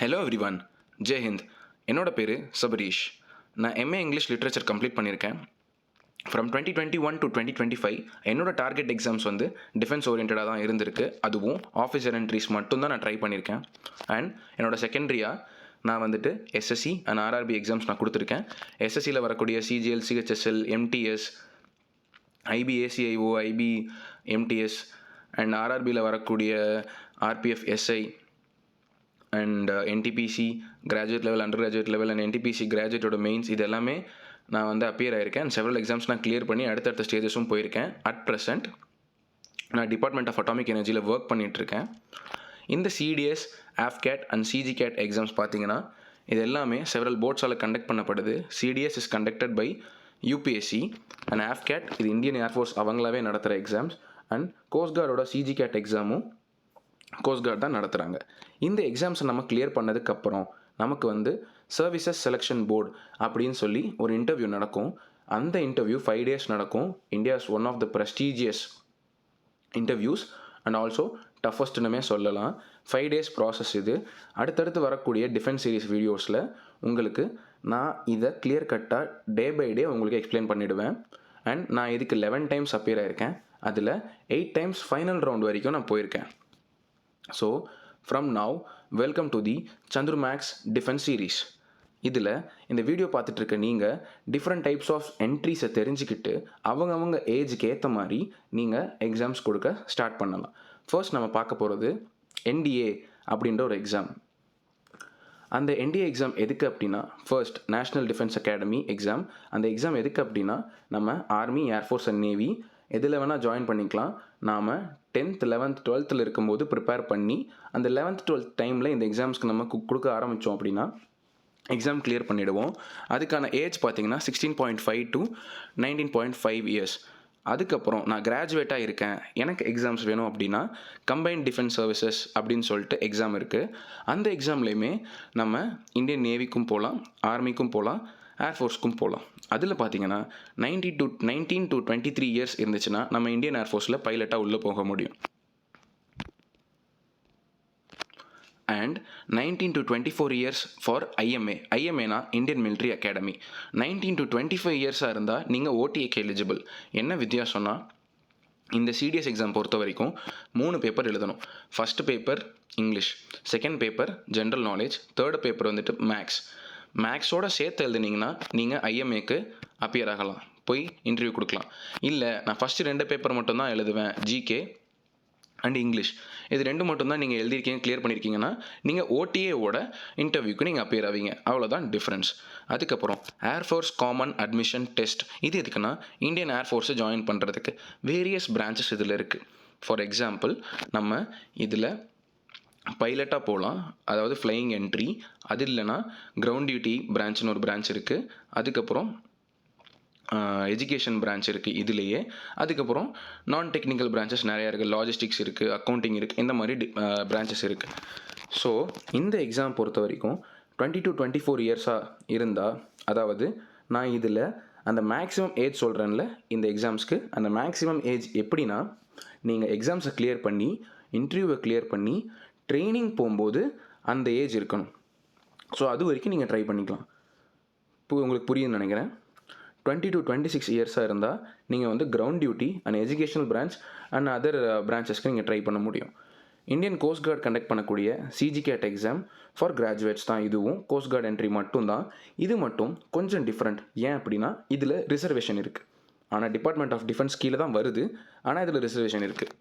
Hello everyone Jai Hind என்னோட பேர் சபரீஷ். நான் எம்ஏ இங்கிலீஷ் லிட்ரேச்சர் கம்ப்ளீட் பண்ணியிருக்கேன். From twenty twenty one to twenty twenty five என்னோட டார்கெட் எக்ஸாம்ஸ் வந்து டிஃபென்ஸ் ஓரியன்டாக தான் இருந்திருக்கு. அதுவும் ஆஃபீஸர் என்ட்ரிஸ் மட்டும்தான் நான் ட்ரை பண்ணியிருக்கேன். அண்ட் என்னோட செகண்டரியாக நான் வந்துட்டு எஸ்எஸ்சி அண்ட் ஆர்ஆர்பி எக்ஸாம்ஸ் நான் கொடுத்துருக்கேன். எஸ்எஸ்சியில் வரக்கூடிய CGL CHSL MTS IB ACIO IB MTS and ஆர்ஆர்பியில் வரக்கூடிய RPF SI and NTPC graduate level under graduate level and NTPC கிராஜுவேட்டோட mains இது எல்லாமே நான் வந்து அப்பியர் ஆயிருக்கேன். அண்ட் செவரல் எக்ஸாம்ஸ் நான் கிளியர் பண்ணி அடுத்தடுத்த ஸ்டேஜஸும் போயிருக்கேன். அட் ப்ரெசென்ட் நான் டிபார்ட்மெண்ட் ஆஃப் அட்டாமிக் எனர்ஜியில் ஒர்க் பண்ணிகிட்ருக்கேன் இந்த CDS AFCAT and CGCAT exams பார்த்தீங்கன்னா இது எல்லாமே செவரல் போர்ட்ஸால் கண்டக்ட் பண்ணப்படுது. CDS is conducted by UPSC and AFCAT இது இந்தியன் ஏர்ஃபோர்ஸ் அவங்களாவே நடத்துகிற எக்ஸாம்ஸ் அண்ட் கோஸ்ட்கார்டோட சிஜிகேட் எக்ஸாமும் கோஸ்ட்கார்டு தான் நடத்துகிறாங்க இந்த எக்ஸாம்ஸை நம்ம கிளியர் பண்ணதுக்கப்புறம் நமக்கு வந்து சர்வீசஸ் செலெக்ஷன் போர்டு அப்படின்னு சொல்லி ஒரு இன்டர்வியூ நடக்கும். அந்த இன்டர்வியூ ஃபைவ் டேஸ் நடக்கும். India's one of the prestigious interviews and also டஃபஸ்ட்னுமே சொல்லலாம். ஃபைவ் டேஸ் ப்ராசஸ் இது. அடுத்தடுத்து வரக்கூடிய டிஃபென்ஸ் சீரிஸ் வீடியோஸில் உங்களுக்கு நான் இதை கிளியர் கட்டாக டே பை டே உங்களுக்கு எக்ஸ்பிளைன் பண்ணிவிடுவேன் அண்ட் நான் இதுக்கு லெவன் டைம்ஸ் அப்பியர் ஆயிருக்கேன். அதில் எயிட் டைம்ஸ் ஃபைனல் ரவுண்ட் வரைக்கும் நான் போயிருக்கேன். So from now welcome to the Chandru maths defence series இதில் இந்த வீடியோ பார்த்துட்ருக்க நீங்கள் டிஃப்ரெண்ட் டைப்ஸ் ஆஃப் என்ட்ரிஸை தெரிஞ்சுக்கிட்டு அவங்கவங்க ஏஜுக்கு ஏற்ற மாதிரி நீங்கள் எக்ஸாம்ஸ் கொடுக்க ஸ்டார்ட் பண்ணலாம். ஃபர்ஸ்ட் நம்ம பார்க்க போகிறது என்டிஏ அப்படின்ற ஒரு எக்ஸாம் அந்த என்டிஏ எக்ஸாம் எதுக்கு அப்படின்னா first national defence academy exam அந்த எக்ஸாம் எதுக்கு அப்படின்னா நம்ம ஆர்மி ஏர்ஃபோர்ஸ் அண்ட் நேவி எதில் வேணால் ஜாயின் பண்ணிக்கலாம். நாம் டென்த் லெவன்த் டுவெல்த்தில் இருக்கும்போது ப்ரிப்பேர் பண்ணி அந்த லெவன்த் டுவெல்த் டைமில் இந்த எக்ஸாம்ஸ்க்கு நம்ம கொடுக்க ஆரம்பித்தோம் அப்படின்னா எக்ஸாம் கிளியர் பண்ணிவிடுவோம் அதுக்கான ஏஜ் பார்த்தீங்கன்னா sixteen point five to nineteen point five years அதுக்கப்புறம் நான் கிராஜுவேட்டாக இருக்கேன் எனக்கு எக்ஸாம்ஸ் வேணும் அப்படின்னா கம்பைன்ட் டிஃபென்ஸ் சர்வீசஸ் அப்படின்னு சொல்லிட்டு எக்ஸாம் இருக்குது அந்த எக்ஸாம்லேயுமே நம்ம இந்தியன் நேவிக்கும் போகலாம் ஆர்மிக்கும் போகலாம் ஏர்ஃபோர்ஸ்க்கும் போகலாம் அதில் பார்த்தீங்கன்னா ninety to nineteen to twenty three years இருந்துச்சுன்னா நம்ம இந்தியன் ஏர்ஃபோர்ஸில் பைலட்டாக உள்ளே போக முடியும். And nineteen to twenty four years for IMA ஐஎம்ஏனா Indian military academy nineteen to twenty five இயர்ஸாக இருந்தால் நீங்கள் ஓடிஏக்கு எலிஜிபிள் என்ன வித்தியாசம்னா இந்த சிடிஎஸ் எக்ஸாம் பொறுத்த வரைக்கும் மூணு பேப்பர் எழுதணும். First paper English second paper general knowledge third paper வந்துட்டு மேக்ஸ் மேக்ஸோட சேர்த்து எழுதுனீங்கன்னா நீங்கள் ஐஎம்ஏக்கு அப்பியர் ஆகலாம். போய் இன்டர்வியூ கொடுக்கலாம். இல்லை நான் ஃபஸ்ட்டு ரெண்டு பேப்பர் மட்டும்தான் எழுதுவேன் ஜிகே அண்ட் இங்கிலீஷ் இது ரெண்டு மட்டும்தான் நீங்கள் எழுதியிருக்கீங்க கிளியர் பண்ணியிருக்கீங்கன்னா நீங்கள் ஓடிஏவோட இன்டர்வியூக்கு நீங்கள் அப்பியர் ஆவீங்க. அவ்வளோதான் டிஃப்ரென்ஸ் அதுக்கப்புறம் ஏர்ஃபோர்ஸ் காமன் அட்மிஷன் டெஸ்ட் இது எதுக்குன்னா இந்தியன் ஏர்ஃபோர்ஸை ஜாயின் பண்ணுறதுக்கு வேரியஸ் பிரான்ச்சஸ் இதில் இருக்குது ஃபார் எக்ஸாம்பிள் நம்ம இதில் பைலட்டாக போகலாம் அதாவது ஃப்ளையிங் என்ட்ரி அது இல்லைன்னா கிரவுண்ட் டியூட்டி பிரான்ச்னு ஒரு பிரான்ச் இருக்குது அதுக்கப்புறம் எஜுகேஷன் பிரான்ச் இருக்குது இதுலேயே. அதுக்கப்புறம் நான் டெக்னிக்கல் பிரான்ச்சஸ் நிறையா இருக்குது லாஜிஸ்டிக்ஸ் இருக்குது அக்கௌண்டிங் இருக்குது இந்த மாதிரி பிரான்ச்சஸ் இருக்குது ஸோ இந்த எக்ஸாம் பொறுத்த வரைக்கும் டுவெண்ட்டி டு டுவெண்ட்டி ஃபோர் இயர்ஸாக இருந்தால் அதாவது நான் இதில் அந்த மேக்ஸிமம் ஏஜ் சொல்கிறேன்ல இந்த எக்ஸாம்ஸ்க்கு அந்த மேக்ஸிமம் ஏஜ் எப்படின்னா நீங்கள் எக்ஸாம்ஸை கிளியர் பண்ணி இன்டர்வியூவை கிளியர் பண்ணி ட்ரைனிங் போகும்போது அந்த ஏஜ் இருக்கணும். ஸோ அது வரைக்கும் நீங்கள் ட்ரை பண்ணிக்கலாம். இப்போ உங்களுக்கு புரியுதுன்னு நினைக்கிறேன். டுவெண்ட்டி டு டுவெண்ட்டி சிக்ஸ் இயர்ஸாக இருந்தால் நீங்கள் வந்து ground duty and educational branch and other பிரான்ச்சஸ்க்கு நீங்கள் ட்ரை பண்ண முடியும். இந்தியன் கோஸ்ட் கார்டு கண்டக்ட் பண்ணக்கூடிய சிஜிகேட் எக்ஸாம் ஃபார் கிராஜுவேட்ஸ் தான் இதுவும். கோஸ்ட் கார்டு என்ட்ரி மட்டும்தான் இது மட்டும் கொஞ்சம் டிஃப்ரெண்ட் ஏன் அப்படின்னா இதில் ரிசர்வேஷன் இருக்குது ஆனால் டிபார்ட்மெண்ட் ஆஃப் டிஃபென்ஸ் கீழே தான் வருது. ஆனால் இதில் ரிசர்வேஷன் இருக்குது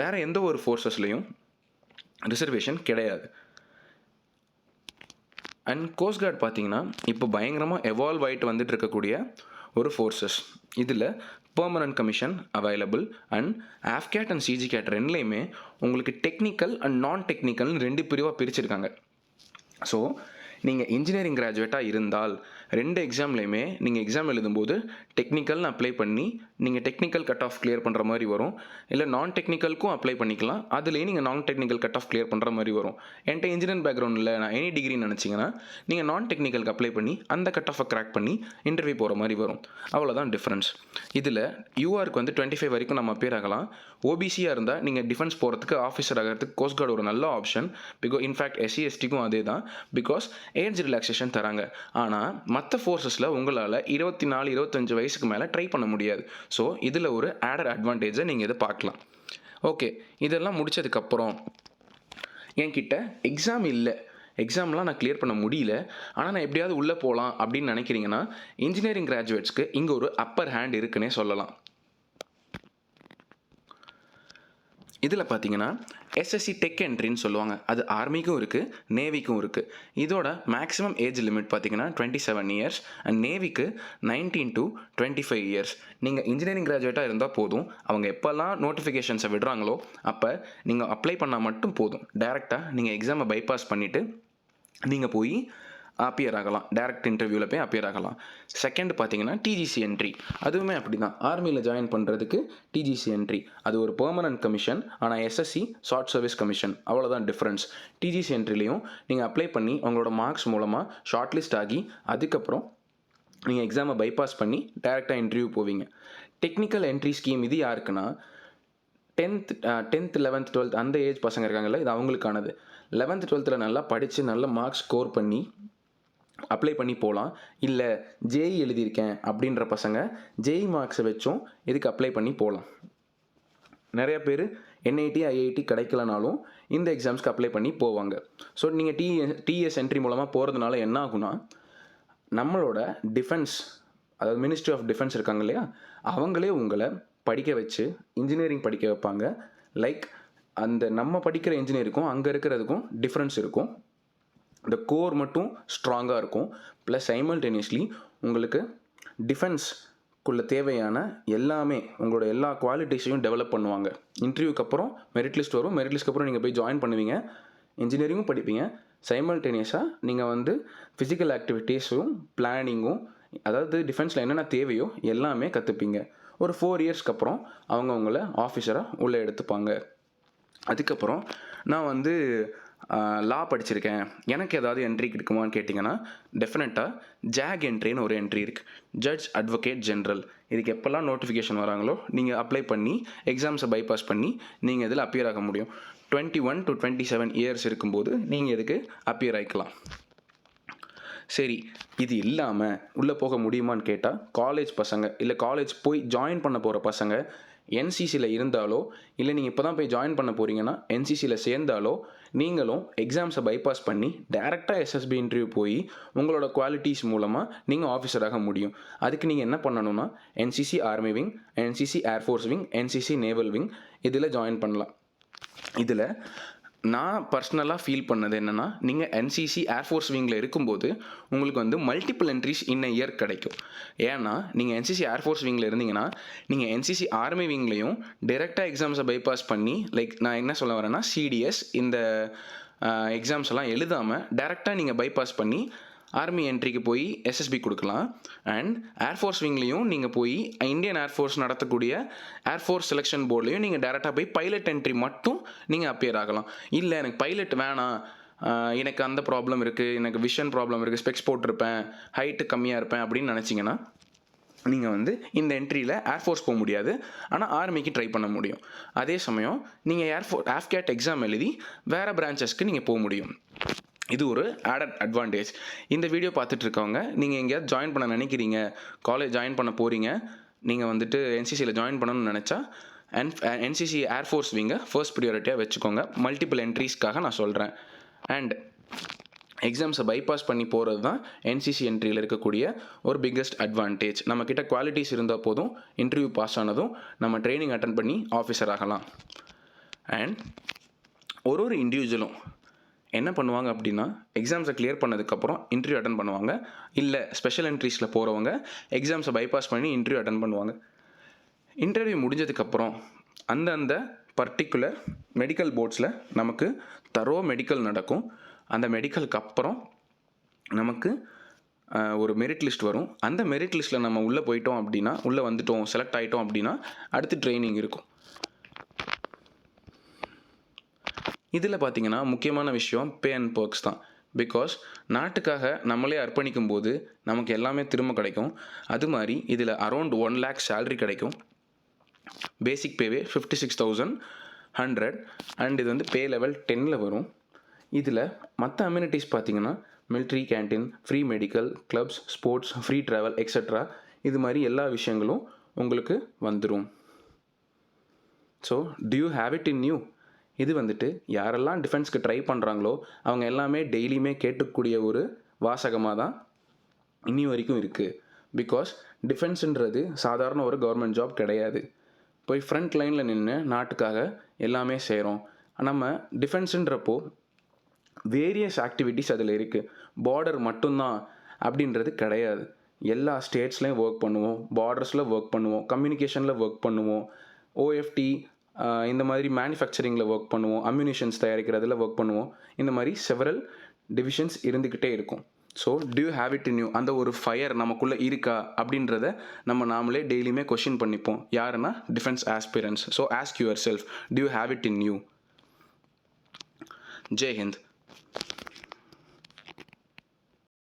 வேறு எந்த ஒரு ஃபோர்ஸஸ்லேயும் ரிசர்வேஷன் கிடையாது. அண்ட் கோஸ்ட் கார்டு பார்த்தீங்கன்னா இப்போ பயங்கரமாக எவால்வ் ஆகிட்டு வந்துட்டு இருக்கக்கூடிய ஒரு ஃபோர்ஸஸ் இதில் permanent commission available and AFCAT and CGCAT ரெண்டுலேயுமே உங்களுக்கு டெக்னிக்கல் அண்ட் நான் டெக்னிக்கல்னு ரெண்டு பிரிவாக பிரிச்சிருக்காங்க. ஸோ நீங்கள் இன்ஜினியரிங் கிராஜுவேட்டாக இருந்தால் ரெண்டு எக்ஸாம்லேயுமே நீங்கள் எக்ஸாம் எழுதும்போது டெக்னிக்கல்னு அப்ளை பண்ணி நீங்கள் டெக்னிக்கல் கட் ஆஃப் கிளியர் பண்ணுற மாதிரி வரும். இல்லை நான் டெக்னிக்கலுக்கும் அப்ளை பண்ணிக்கலாம். அதுலேயே நீங்கள் நான் டெக்னிக்கல் கட் ஆஃப் கிளியர் பண்ணுற மாதிரி வரும். என்கிட்ட இன்ஜினியரிங் இல்லை நான் எனி டிகிரின்னு நினச்சிங்கன்னா நீங்கள் நான் டெக்னிக்கலுக்கு அப்ளை பண்ணி அந்த கட் ஆஃபை கிராக் பண்ணி இன்டர்வியூ போகிற மாதிரி வரும். அவ்வளோதான் டிஃப்ரென்ஸ் இதில் யூஆருக்கு வந்து டுவெண்ட்டி ஃபைவ் வரைக்கும் நம்ம பேர் ஆகலாம். ஓபிசியாக இருந்தால் நீங்கள் டிஃபென்ஸ் போகிறதுக்கு ஆஃபீஸர் ஆகிறதுக்கு கோஸ்ட் கார்டு ஒரு நல்ல option because in fact SC எஸ்டிக்கும் அதே தான் பிகாஸ் ஏஜ் ரிலாக்ஸேஷன் தராங்க. ஆனால் மற்ற ஃபோர்ஸஸில் உங்களால் இருபத்தி நாலு இருபத்தஞ்சு வயசுக்கு மேலே ட்ரை பண்ண முடியாது. ஸோ இதில் ஒரு ஆடட் அட்வான்டேஜை நீங்கள் இதை பார்க்கலாம். ஓகே இதெல்லாம் முடித்ததுக்கப்புறம் என்கிட்ட எக்ஸாம் இல்லை. எக்ஸாம்லாம் நான் கிளியர் பண்ண முடியல. ஆனால் நான் எப்படியாவது உள்ளே போகலாம் அப்படின்னு நினைக்கிறீங்கன்னா இன்ஜினியரிங் கிராஜுவேட்ஸ்க்கு இங்கே ஒரு அப்பர் ஹேண்ட் இருக்குன்னே சொல்லலாம். இதில் பார்த்தீங்கன்னா எஸ்எஸ்சி டெக் என்ட்ரின்னு சொல்லுவாங்க. அது ஆர்மிக்கும் இருக்குது நேவிக்கும் இருக்குது இதோட மேக்ஸிமம் ஏஜ் லிமிட் பார்த்தீங்கன்னா twenty seven years and நேவிக்கு nineteen to twenty five years நீங்கள் இன்ஜினியரிங் கிராஜுவேட்டாக இருந்தால் போதும். அவங்க எப்போல்லாம் நோட்டிஃபிகேஷன்ஸை விடுறாங்களோ அப்போ நீங்கள் அப்ளை பண்ணால் மட்டும் போதும். டைரெக்டாக நீங்கள் எக்ஸாமை பைபாஸ் பண்ணிவிட்டு நீங்கள் போய் அப்பியர் ஆகலாம். டேரக்ட் இன்டர்வியூவில் போய் அப்பியர் ஆகலாம். செகண்ட் பார்த்தீங்கன்னா டிஜிசி என்ட்ரி அதுவுமே அப்படி தான் ஆர்மியில் ஜாயின் பண்ணுறதுக்கு டிஜிசி என்ட்ரி அது ஒரு பெர்மனன்ட் கமிஷன் ஆனால் எஸ்எஸ்சி ஷார்ட் சர்வீஸ் கமிஷன் அவ்வளோதான் டிஃப்ரென்ஸ் டிஜிசி என்ட்ரிலையும் நீங்கள் அப்ளை பண்ணி உங்களோட மார்க்ஸ் மூலமாக ஷார்ட் லிஸ்ட் ஆகி அதுக்கப்புறம் நீங்கள் எக்ஸாமை பைபாஸ் பண்ணி டேரெக்டாக இன்டர்வியூ போவீங்க. டெக்னிக்கல் என்ட்ரி ஸ்கீம் இது யாருக்குன்னா டென்த் டென்த் லெவன்த் டுவெல்த் அந்த ஏஜ் பசங்க இருக்காங்கல்ல இது அவங்களுக்கானது. லெவன்த் டுவெல்த்தில் நல்லா படித்து நல்ல மார்க்ஸ் ஸ்கோர் பண்ணி அப்ளை பண்ணி போகலாம் இல்லை ஜேஇ எழுதியிருக்கேன் அப்படின்ற பசங்க ஜேஇ மார்க்ஸை வச்சும் இதுக்கு அப்ளை பண்ணி போகலாம் நிறைய பேர் என்ஐடி ஐஐடி கிடைக்கலனாலும் இந்த எக்ஸாம்ஸ்க்கு அப்ளை பண்ணி போவாங்க. ஸோ நீங்கள் டி டிஎஸ் என்ட்ரி மூலமாக போகிறதுனால என்ன ஆகுனா நம்மளோட டிஃபென்ஸ் அதாவது மினிஸ்ட்ரி ஆஃப் டிஃபென்ஸ் இருக்காங்க இல்லையா? அவங்களே உங்களை படிக்க வச்சு இன்ஜினியரிங் படிக்க வைப்பாங்க. லைக் அந்த நம்ம படிக்கிற இன்ஜினியருக்கும் அங்கே இருக்கிறதுக்கும் டிஃப்ரென்ஸ் இருக்கும். இந்த கோர் மட்டும் ஸ்ட்ராங்காக இருக்கும். ப்ளஸ் சைமல்டேனியஸ்லி உங்களுக்கு டிஃபென்ஸ்க்குள்ள தேவையான எல்லாமே உங்களோட எல்லா குவாலிட்டிஸையும் டெவலப் பண்ணுவாங்க. இன்டர்வியூக்கு அப்புறம் மெரிட் லிஸ்ட் வரும். மெரிட் லிஸ்ட்க்கு அப்புறம் நீங்கள் போய் ஜாயின் பண்ணுவீங்க. இன்ஜினியரிங்கும் படிப்பீங்க. சைமல்டேனியஸாக நீங்கள் வந்து ஃபிசிக்கல் ஆக்டிவிட்டீஸும் பிளானிங்கும் அதாவது டிஃபென்ஸில் என்னென்ன தேவையோ எல்லாமே கற்றுப்பீங்க ஒரு ஃபோர் இயர்ஸ்க்கு அப்புறம் அவங்க உங்களை ஆஃபீஸராக உள்ளே எடுத்துப்பாங்க. அதுக்கப்புறம் நான் வந்து லா படிச்சிருக்கேன். எனக்கு ஏதாவது என்ட்ரி கிடைக்குமான்னு கேட்டிங்கன்னா டெஃபினட்டாக ஜாக் என்ட்ரின்னு ஒரு என்ட்ரி இருக்குது ஜட்ஜ் அட்வொகேட் ஜென்ரல் இதுக்கு எப்போல்லாம் நோட்டிஃபிகேஷன் வராங்களோ நீங்கள் அப்ளை பண்ணி எக்ஸாம்ஸை பைபாஸ் பண்ணி நீங்கள் இதில் அப்பியர் ஆக முடியும். Twenty one to twenty seven years இருக்கும்போது நீங்கள் இதுக்கு அப்பியர் ஆகிக்கலாம் சரி இது இல்லாமல் உள்ளே போக முடியுமான்னு கேட்டால் காலேஜ் பசங்க இல்லை காலேஜ் போய் ஜாயின் பண்ண போகிற பசங்க என்சிசியில் இருந்தாலோ இல்லை நீங்கள் இப்போ தான் போய் ஜாயின் பண்ண போகிறீங்கன்னா என்சிசியில் சேர்ந்தாலோ நீங்களும் எக்ஸாம்ஸை பைபாஸ் பண்ணி டேரெக்டாக எஸ்எஸ்பி இன்டர்வியூ போய் உங்களோட குவாலிட்டிஸ் மூலமாக நீங்கள் ஆஃபீஸராக முடியும். அதுக்கு நீங்கள் என்ன பண்ணணும்னா NCC army wing NCC air force wing NCC naval wing இதில் ஜாயின் பண்ணலாம். இதில் நான் பர்சனலாக ஃபீல் பண்ணது என்னென்னா நீங்கள் என்சிசி ஏர்ஃபோர்ஸ் விங்கில் இருக்கும்போது உங்களுக்கு வந்து மல்டிபிள் என்ட்ரிஸ் இன்ன இயர் கிடைக்கும். ஏன்னா நீங்கள் என்சிசி ஏர்ஃபோர்ஸ் விங்கில் இருந்தீங்கன்னா நீங்கள் என்சிசி ஆர்மி விங்லேயும் டேரெக்டாக எக்ஸாம்ஸை பைபாஸ் பண்ணி லைக் நான் என்ன சொல்ல வரேன்னா சிடிஎஸ் இந்த எக்ஸாம்ஸ் எல்லாம் எழுதாமல் டேரெக்டாக நீங்கள் பைபாஸ் பண்ணி ஆர்மி என்ட்ரிக்கு போய் எஸ்எஸ்பி கொடுக்கலாம். அண்ட் ஏர்ஃபோர்ஸ் விங்லேயும் நீங்கள் போய் இந்தியன் ஏர்ஃபோர்ஸ் நடத்தக்கூடிய ஏர்ஃபோர்ஸ் செலெக்ஷன் போர்ட்லேயும் நீங்கள் டேரெக்டாக போய் பைலட் என்ட்ரி மட்டும் நீங்கள் அப்பியர் ஆகலாம். இல்லை எனக்கு பைலட் வேணாம். எனக்கு அந்த ப்ராப்ளம் இருக்குது எனக்கு விஷன் ப்ராப்ளம் இருக்குது ஸ்பெக்ஸ் போட்டிருப்பேன் ஹைட்டு கம்மியாக இருப்பேன் அப்படின்னு நினச்சிங்கன்னா நீங்கள் வந்து இந்த என்ட்ரியில் ஏர்ஃபோர்ஸ் போக முடியாது. ஆனால் ஆர்மிக்கு ட்ரை பண்ண முடியும். அதே சமயம் நீங்கள் ஏர்ஃபோ ஆஃப்கேட் எக்ஸாம் எழுதி வேறு பிரான்ச்சஸ்க்கு நீங்கள் போக முடியும். இது ஒரு ஆடட் அட்வான்டேஜ் இந்த வீடியோ பார்த்துட்டு இருக்கவங்க நீங்கள் எங்கேயாவது ஜாயின் பண்ண நினைக்கிறீங்க காலேஜ் ஜாயின் பண்ண போகிறீங்க நீங்கள் வந்துட்டு என்சிசியில் ஜாயின் பண்ணணும்னு நினச்சா அண்ட் என்சிசி ஏர்ஃபோர்ஸ் விங்க ஃபர்ஸ்ட் ப்ரியாரிட்டியாக வச்சுக்கோங்க. மல்டிபிள் என்ட்ரிஸ்க்காக நான் சொல்கிறேன் அண்ட் எக்ஸாம்ஸை பைபாஸ் பண்ணி போகிறது தான் என்சிசி என்ட்ரியில் இருக்கக்கூடிய ஒரு பிக்கஸ்ட் அட்வான்டேஜ் நம்மக்கிட்ட குவாலிட்டிஸ் இருந்தால் போதும் இன்டர்வியூ பாஸ் ஆனதும் நம்ம ட்ரைனிங் அட்டன் பண்ணி ஆஃபீஸர் ஆகலாம். அண்ட் ஒரு ஒரு இண்டிவிஜுவலும் என்ன பண்ணுவாங்க அப்படின்னா எக்ஸாம்ஸை கிளியர் பண்ணதுக்கப்புறம் இன்டர்வியூ அட்டன் பண்ணுவாங்க. இல்லை ஸ்பெஷல் என்ட்ரிஸில் போகிறவங்க எக்ஸாம்ஸை பைபாஸ் பண்ணி இன்டர்வியூ அட்டன் பண்ணுவாங்க. இன்டர்வியூ முடிஞ்சதுக்கப்புறம் அந்தந்த பர்டிகுலர் மெடிக்கல் போர்ட்ஸில் நமக்கு தரோ மெடிக்கல் நடக்கும். அந்த மெடிக்கலுக்கு அப்புறம் நமக்கு ஒரு மெரிட் லிஸ்ட் வரும். அந்த மெரிட் லிஸ்ட்டில் நம்ம உள்ளே போயிட்டோம் அப்படின்னா உள்ளே வந்துட்டோம் செலக்ட் ஆகிட்டோம் அப்படின்னா அடுத்து ட்ரைனிங் இருக்கும். இதில் பார்த்தீங்கன்னா முக்கியமான விஷயம் பே அண்ட் பர்க்ஸ் தான். பிகாஸ் நாட்டுக்காக நம்மளே அர்ப்பணிக்கும் போது நமக்கு எல்லாமே திரும்ப கிடைக்கும். அது மாதிரி இதில் அரௌண்ட் ஒன் லேக் சேலரி கிடைக்கும். Basic pay fifty six thousand hundred and இது வந்து பே லெவல் டென்னில் வரும். இதில் மற்ற அம்யூனிட்டிஸ் பார்த்தீங்கன்னா military canteen free medical clubs sports free travel extra இது மாதிரி எல்லா விஷயங்களும் உங்களுக்கு வந்துடும் so do you have it in in இது வந்துட்டு யாரெல்லாம் டிஃபென்ஸ்க்கு ட்ரை பண்ணுறாங்களோ அவங்க எல்லாமே டெய்லியுமே கேட்கக்கூடிய ஒரு வாசகமாக தான் இன்னி வரைக்கும் இருக்குது பிகாஸ் டிஃபென்ஸுன்றது சாதாரண ஒரு கவர்மெண்ட் ஜாப் கிடையாது. போய் ஃப்ரண்ட் லைனில் நின்று நாட்டுக்காக எல்லாமே செய்கிறோம் நம்ம டிஃபென்ஸுன்றப்போ வேரியஸ் ஆக்டிவிட்டீஸ் அதில் இருக்குது பார்டர் மட்டும்தான் அப்படின்றது கிடையாது. எல்லா ஸ்டேட்ஸ்லேயும் ஒர்க் பண்ணுவோம். பார்டர்ஸில் ஒர்க் பண்ணுவோம். கம்யூனிகேஷனில் ஒர்க் பண்ணுவோம். ஓஎஃப்டி இந்த மாதிரி மேனுஃபேக்சரிங்கில் ஒர்க் பண்ணுவோம் அம்யூனிஷன்ஸ் தயாரிக்கிறதுல ஒர்க் பண்ணுவோம். இந்த மாதிரி செவரல் டிவிஷன்ஸ் இருந்துக்கிட்டே இருக்கும். So do you have it in you அந்த ஒரு ஃபயர் நமக்குள்ளே இருக்கா அப்படின்றத நம்ம நாமளே டெய்லியுமே கொஷின் பண்ணிப்போம். யாருன்னா? Defence aspirants so ask yourself do you have it in you Jai Hind.